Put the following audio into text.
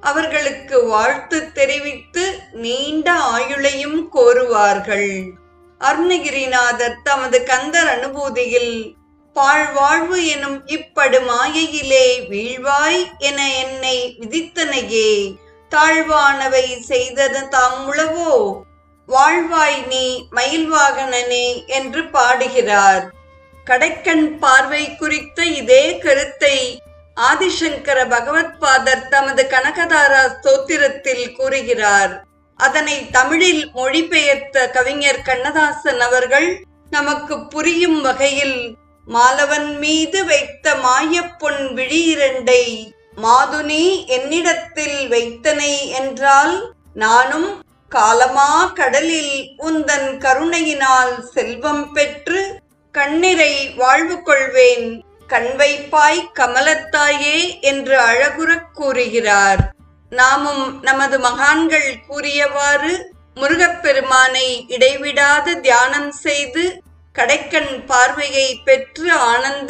அவர்களுக்கு வாழ்த்து தெரிவித்து நீண்ட ஆயுளையும் கோருவார்கள். அருணகிரிநாதர் தமது கந்தர் அனுபூதியில் பாழ்வாழ்வு எனும் இப்படு மாயையிலே வீழ்வாய் என என்னை விதித்தனையே தாழ்வானவை செய்தது தாம் உளவோ வாழ்வாய் நீ மயில்வாகனனே என்று பாடுகிறார். கடைக்கண் பார்வை குறித்த இதே கருத்தை ஆதிசங்கர பகவத் தமது கனகதாரா ஸ்தோத்திரத்தில் கூறுகிறார் அதனை தமிழில் மொழிபெயர்த்த கவிஞர் கண்ணதாசன் அவர்கள் நமக்கு புரியும் வகையில் மாலவன் மீது வைத்த மாயப்பொன் விழியிரண்டை மாதுனி என்னிடத்தில் வைத்தனை என்றால் நானும் காலமா கடலில் உந்தன் கருணையினால் செல்வம் பெற்று கண்ணிரை வாழ்வு கொள்வேன். கண்வைப்பாய் கமலத்தாயே என்று அழகுறக் கூறுகிறார். நாமும் நமது மகான்கள் கூறியவாறு முருகப்பெருமானை இடைவிடாது தியானம் செய்து கடைக்கண் பார்வையை பெற்று ஆனந்தம்